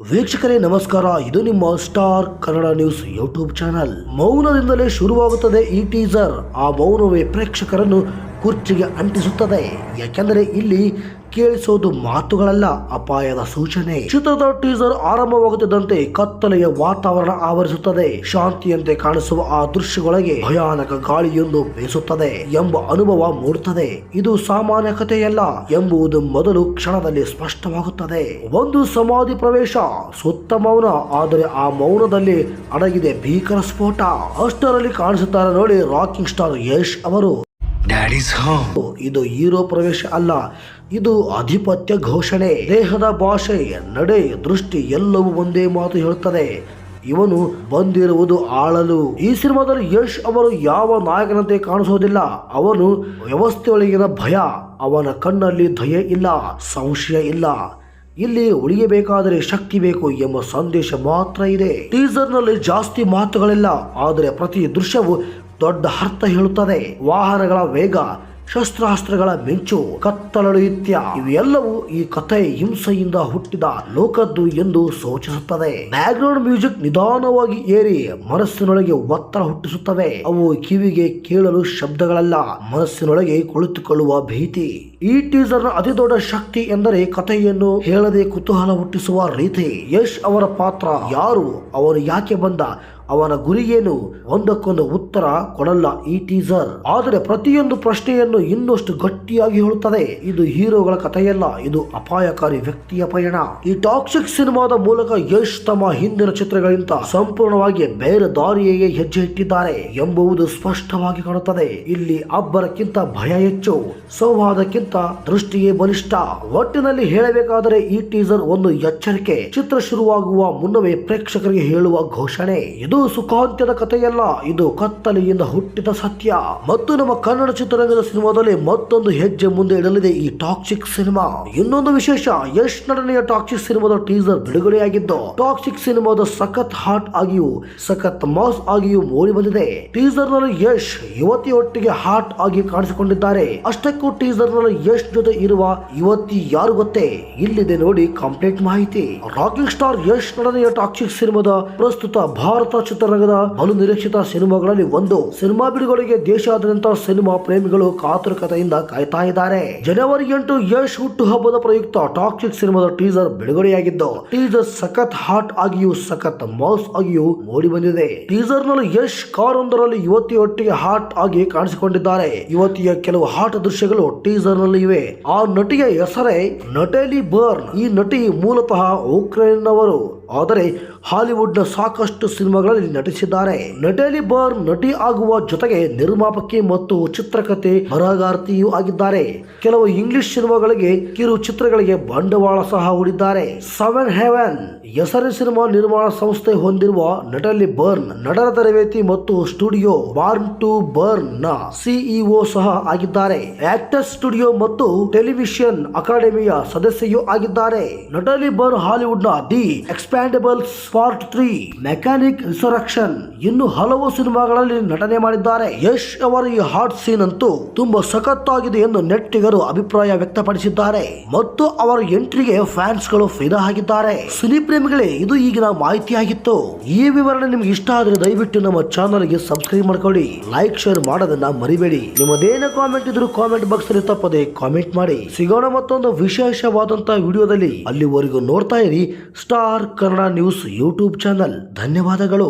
ವೀಕ್ಷಕರೇ, ನಮಸ್ಕಾರ. ಇದು ನಿಮ್ಮ star Kannada news YouTube channel ಮೌನದಿಂದಲೇ ಶುರುವಾಗುತ್ತದೆ ಈ ಟೀಸರ್ ಆ ಮೌನವೇ ಪ್ರೇಕ್ಷಕರನ್ನು ಕುರ್ಚಿಗೆ ಅಂಟಿಸುತ್ತದೆ. ಯಾಕೆಂದರೆ ಇಲ್ಲಿ ಕೇಳಿಸೋದು ಮಾತುಗಳಲ್ಲ, ಅಪಾಯದ ಸೂಚನೆ. ಚಿತ್ರದ ಟೀಸರ್ ಆರಂಭವಾಗುತ್ತಿದ್ದಂತೆ ಕತ್ತಲೆಯ ವಾತಾವರಣ ಆವರಿಸುತ್ತದೆ. ಶಾಂತಿಯಂತೆ ಕಾಣಿಸುವ ಆ ದೃಶ್ಯಗಳಿಗೆ ಭಯಾನಕ ಗಾಳಿಯೊಂದು ಬೀಸುತ್ತದೆ ಎಂಬ ಅನುಭವ ಮೂಡುತ್ತದೆ. ಇದು ಸಾಮಾನ್ಯ ಕಥೆಯಲ್ಲ ಎಂಬುದು ಮೊದಲು ಕ್ಷಣದಲ್ಲಿ ಸ್ಪಷ್ಟವಾಗುತ್ತದೆ. ಒಂದು ಸಮಾಧಿ ಪ್ರವೇಶ ಸುತ್ತ ಮೌನ, ಆದರೆ ಆ ಮೌನದಲ್ಲಿ ಅಡಗಿದೆ ಭೀಕರ ಸ್ಫೋಟ. ಅಷ್ಟರಲ್ಲಿ ಕಾಣಿಸುತ್ತಾರೆ ನೋಡಿ ರಾಕಿಂಗ್ ಸ್ಟಾರ್ ಯಶ್ ಅವರು. Daddy's ಹೋಮ್ ಇದು ಹೀರೋ ಪ್ರವೇಶ ಅಲ್ಲ, ಇದು ಆಧಿಪತ್ಯ ಘೋಷಣೆ. ದೇಹದ ಭಾಷೆ ನಡೆ, ದೃಷ್ಟಿ ಎಲ್ಲವೂ ಒಂದೇ ಮಾತು ಹೇಳುತ್ತದೆ. ಇವನು ಬಂದಿರುವುದು ಆಳಲು. ಈ ಸಿನಿಮಾದಲ್ಲಿ ಯಶ್ ಅವರು ಯಾವ ನಾಯಕನಂತೆ ಕಾಣಿಸೋದಿಲ್ಲ ಅವನು ವ್ಯವಸ್ಥೆಯೊಳಗಿನ ಭಯ, ಅವನ ಕಣ್ಣಲ್ಲಿ ದಯೆ ಇಲ್ಲ, ಸಂಶಯ ಇಲ್ಲ. ಇಲ್ಲಿ ಉಳಿಯಬೇಕಾದರೆ ಶಕ್ತಿ ಬೇಕು ಎಂಬ ಸಂದೇಶ ಮಾತ್ರ ಇದೆ. ಟೀಸರ್ನಲ್ಲಿ ಜಾಸ್ತಿ ಮಾತುಗಳಿಲ್ಲ, ಆದರೆ ಪ್ರತಿ ದೃಶ್ಯವು ದೊಡ್ಡ ಅರ್ಥ ಹೇಳುತ್ತದೆ. ವಾಹನಗಳ ವೇಗ ಶಸ್ತ್ರಾಸ್ತ್ರಗಳ ಮಿಂಚು ಕತ್ತಲಳುತ್ಯ ಇವೆಲ್ಲವೂ ಈ ಕಥೆ ಹಿಂಸೆಯಿಂದ ಹುಟ್ಟಿದ ಲೋಕದ್ದು ಎಂದು ಸೂಚಿಸುತ್ತದೆ. ಬ್ಯಾಕ್ಗ್ರೌಂಡ್ ಮ್ಯೂಸಿಕ್ ನಿಧಾನವಾಗಿ ಏರಿ ಮನಸ್ಸಿನೊಳಗೆ ಒತ್ತಡ ಹುಟ್ಟಿಸುತ್ತವೆ. ಅವು ಕಿವಿಗೆ ಕೇಳಲು ಶಬ್ದಗಳಲ್ಲ, ಮನಸ್ಸಿನೊಳಗೆ ಕುಳಿತುಕೊಳ್ಳುವ ಭೀತಿ. ಈ ಟೀಸರ್ ಅತಿ ದೊಡ್ಡ ಶಕ್ತಿ ಎಂದರೆ ಕಥೆಯನ್ನು ಹೇಳದೆ ಕುತೂಹಲ ಹುಟ್ಟಿಸುವ ರೀತಿ. ಯಶ್ ಅವರ ಪಾತ್ರ ಯಾರು, ಅವರು ಯಾಕೆ ಬಂದ, ಅವನ ಗುರಿಯೇನು ಒಂದಕ್ಕೊಂದು ಉತ್ತರ ಕೊಡಲ್ಲ ಈ ಟೀಸರ್. ಆದರೆ ಪ್ರತಿಯೊಂದು ಪ್ರಶ್ನೆಯನ್ನು ಇನ್ನಷ್ಟು ಗಟ್ಟಿಯಾಗಿ ಹೇಳುತ್ತದೆ. ಇದು ಹೀರೋಗಳ ಕಥೆಯಲ್ಲ, ಇದು ಅಪಾಯಕಾರಿ ವ್ಯಕ್ತಿಯ ಪಯಣ. ಈ ಟಾಕ್ಸಿಕ್ ಸಿನಿಮಾದ ಮೂಲಕ ಯಶ್ ತಮ್ಮ ಹಿಂದಿನ ಚಿತ್ರಗಳಿಂದ ಸಂಪೂರ್ಣವಾಗಿ ಬೇರೆ ದಾರಿಯೇ ಹೆಜ್ಜೆ ಇಟ್ಟಿದ್ದಾರೆ ಎಂಬುದು ಸ್ಪಷ್ಟವಾಗಿ ಕಾಣುತ್ತದೆ. ಇಲ್ಲಿ ಅಬ್ಬರಕ್ಕಿಂತ ಭಯ ಹೆಚ್ಚು, ಸಂವಾದಕ್ಕಿಂತ ದೃಷ್ಟಿಯೇ ಬಲಿಷ್ಠ. ಒಟ್ಟಿನಲ್ಲಿ ಹೇಳಬೇಕಾದರೆ ಈ ಟೀಸರ್ ಒಂದು ಎಚ್ಚರಿಕೆ. ಚಿತ್ರ ಶುರುವಾಗುವ ಮುನ್ನವೇ ಪ್ರೇಕ್ಷಕರಿಗೆ ಹೇಳುವ ಘೋಷಣೆ. ಇದು ಸುಖಾಂತ್ಯದ ಕಥೆಯಲ್ಲ, ಇದು ಕತ್ತಲೆಯಿಂದ ಹುಟ್ಟಿದ ಸತ್ಯ. ಮತ್ತು ನಮ್ಮ ಕನ್ನಡ ಚಿತ್ರರಂಗದ ಸಿನಿಮಾದಲ್ಲಿ ಮತ್ತೊಂದು ಹೆಜ್ಜೆ ಮುಂದೆ ಇಡಲಿದೆ ಈ ಟಾಕ್ಸಿಕ್ ಸಿನಿಮಾ. ಇನ್ನೊಂದು ವಿಶೇಷ, ಯಶ್ ನಟನೆಯ ಟಾಕ್ಸಿಕ್ ಸಿನಿಮಾದ ಟೀಸರ್ ಬಿಡುಗಡೆಯಾಗಿದ್ದು, ಟಾಕ್ಸಿಕ್ ಸಿನಿಮಾದ ಸಖತ್ ಹಾಟ್ ಆಗಿಯೂ, ಸಖತ್ ಮಾಸ್ ಆಗಿಯೂ ಮೂಡಿ ಬಂದಿದೆ. ಟೀಸರ್ನಲ್ಲಿ ಯಶ್ ಯುವತಿಯೊಟ್ಟಿಗೆ ಹಾಟ್ ಆಗಿ ಕಾಣಿಸಿಕೊಂಡಿದ್ದಾರೆ. ಅಷ್ಟಕ್ಕೂ ಟೀಸರ್ನಲ್ಲಿ ಯಶ್ ಜೊತೆ ಇರುವ ಯುವತಿ ಯಾರು ಗೊತ್ತೇ? ಇಲ್ಲಿದೆ ನೋಡಿ ಕಂಪ್ಲೀಟ್ ಮಾಹಿತಿ. ರಾಕಿಂಗ್ ಸ್ಟಾರ್ ಯಶ್ ನಟನೆಯ ಟಾಕ್ಸಿಕ್ ಸಿನಿಮಾದ ಪ್ರಸ್ತುತ ಭಾರತ ಚಿತ್ರರಂಗದ ಅನುನಿರೀಕ್ಷಿತ ಸಿನಿಮಾಗಳಲ್ಲಿ ಒಂದು. ಸಿನಿಮಾ ಬಿಡುಗಡೆಗೆ ದೇಶಾದ್ಯಂತ ಸಿನಿಮಾ ಪ್ರೇಮಿಗಳು ಕಾತುರಕತೆಯಿಂದ ಕಾಯ್ತಾ ಇದ್ದಾರೆ ಜನವರಿ ಎಂಟು ಯಶ್ ಹುಟ್ಟು ಹಬ್ಬದ ಪ್ರಯುಕ್ತ ಟಾಕ್ಸಿಕ್ ಸಿನಿಮಾದ ಟೀಸರ್ ಬಿಡುಗಡೆಯಾಗಿದ್ದು, ಟೀಸರ್ ಸಖತ್ ಹಾಟ್ ಆಗಿಯೂ ಸಖತ್ ಮೌಸ್ ಆಗಿಯೂ ಮೂಡಿ ಬಂದಿದೆ ಟೀಸರ್ನಲ್ಲಿ ಯಶ್ ಕಾರೊಂದರಲ್ಲಿ ಯುವತಿಯೊಟ್ಟಿಗೆ ಹಾಟ್ ಆಗಿ ಕಾಣಿಸಿಕೊಂಡಿದ್ದಾರೆ. ಯುವತಿಯ ಕೆಲವು ಹಾಟ್ ದೃಶ್ಯಗಳು ಟೀಸರ್ನಲ್ಲಿ ಇವೆ. ಆ ನಟಿಯ ಹೆಸರೇ ನಟೇಲಿ ಬರ್ನ್. ಈ ನಟಿ ಮೂಲತಃ ಉಕ್ರೇನ್ ನವರು ಆದರೆ ಹಾಲಿವುಡ್ನ ಸಾಕಷ್ಟು ಸಿನಿಮಾಗಳಲ್ಲಿ ನಟಿಸಿದ್ದಾರೆ. ನಟಲಿ ಬರ್ ನಟಿ ಆಗುವ ಜೊತೆಗೆ ನಿರ್ಮಾಪಕಿ ಮತ್ತು ಚಿತ್ರಕಥೆ ಬರಹಗಾರ್ತಿಯೂ ಆಗಿದ್ದಾರೆ. ಕೆಲವು ಇಂಗ್ಲಿಷ್ ಸಿನಿಮಾಗಳಿಗೆ ಕಿರು ಚಿತ್ರಗಳಿಗೆ ಬಂಡವಾಳ ಸಹ ಹೂಡಿದ್ದಾರೆ. ಸೆವೆನ್ ಹೆವೆನ್ ಹೆಸರಿನ ಸಿನಿಮಾ ನಿರ್ಮಾಣ ಸಂಸ್ಥೆ ಹೊಂದಿರುವ ನಟಲಿ ಬರ್ನ್ ನಟರ ತರಬೇತಿ ಮತ್ತು ಸ್ಟುಡಿಯೋ ಬಾರ್ನ್ ಟು ಬರ್ನ್ನ ಸಿಇಒ ಸಹ ಆಗಿದ್ದಾರೆ. ಆಕ್ಟರ್ ಸ್ಟುಡಿಯೋ ಮತ್ತು ಟೆಲಿವಿಷನ್ ಅಕಾಡೆಮಿಯ ಸದಸ್ಯೆಯೂ ಆಗಿದ್ದಾರೆ. Natalie Burn ಹಾಲಿವುಡ್ನ the Expendables part three Mechanic Resurrection ಇನ್ನು ಹಲವು ಸಿನಿಮಾಗಳಲ್ಲಿ ನಟನೆ ಮಾಡಿದ್ದಾರೆ. ಯಶ್ ಅವರ ಈ ಹಾಟ್ ಸೀನ್ ಅಂತೂ ತುಂಬಾ ಸಖತ್ತಾಗಿದೆ ಎಂದು ನೆಟ್ಟಿಗರು ಅಭಿಪ್ರಾಯ ವ್ಯಕ್ತಪಡಿಸಿದ್ದಾರೆ. ಮತ್ತು ಅವರ ಎಂಟ್ರಿಗೆ ಫ್ಯಾನ್ಸ್ಗಳು ಫಿದಾ ಆಗಿದ್ದಾರೆ. ಸಿನಿ ಪ್ರೇಮಿಗಳೇ ಇದು ಈಗಿನ ಮಾಹಿತಿಯಾಗಿತ್ತು. ಈ ವಿವರಣೆ ನಿಮ್ಗೆ ಇಷ್ಟ ಆದ್ರೆ ದಯವಿಟ್ಟು ನಮ್ಮ ಚಾನಲ್ಗೆ ಸಬ್ಸ್ಕ್ರೈಬ್ ಮಾಡ್ಕೊಳ್ಳಿ. ಲೈಕ್ ಶೇರ್ ಮಾಡೋದನ್ನ ಮರಿಬೇಡಿ. ನಿಮ್ಮದೇನ ಕಾಮೆಂಟ್ ಇದ್ರು ಕಾಮೆಂಟ್ ಬಾಕ್ಸ್ ಅಲ್ಲಿ ತಪ್ಪದೆ ಕಾಮೆಂಟ್ ಮಾಡಿ. ಸಿಗೋಣ ಮತ್ತೊಂದು ವಿಶೇಷವಾದಂತಹ ವಿಡಿಯೋದಲ್ಲಿ ಅಲ್ಲಿವರೆಗೂ ನೋಡ್ತಾ ಇರಿ. Star Kannada news YouTube channel. ಧನ್ಯವಾದಗಳು.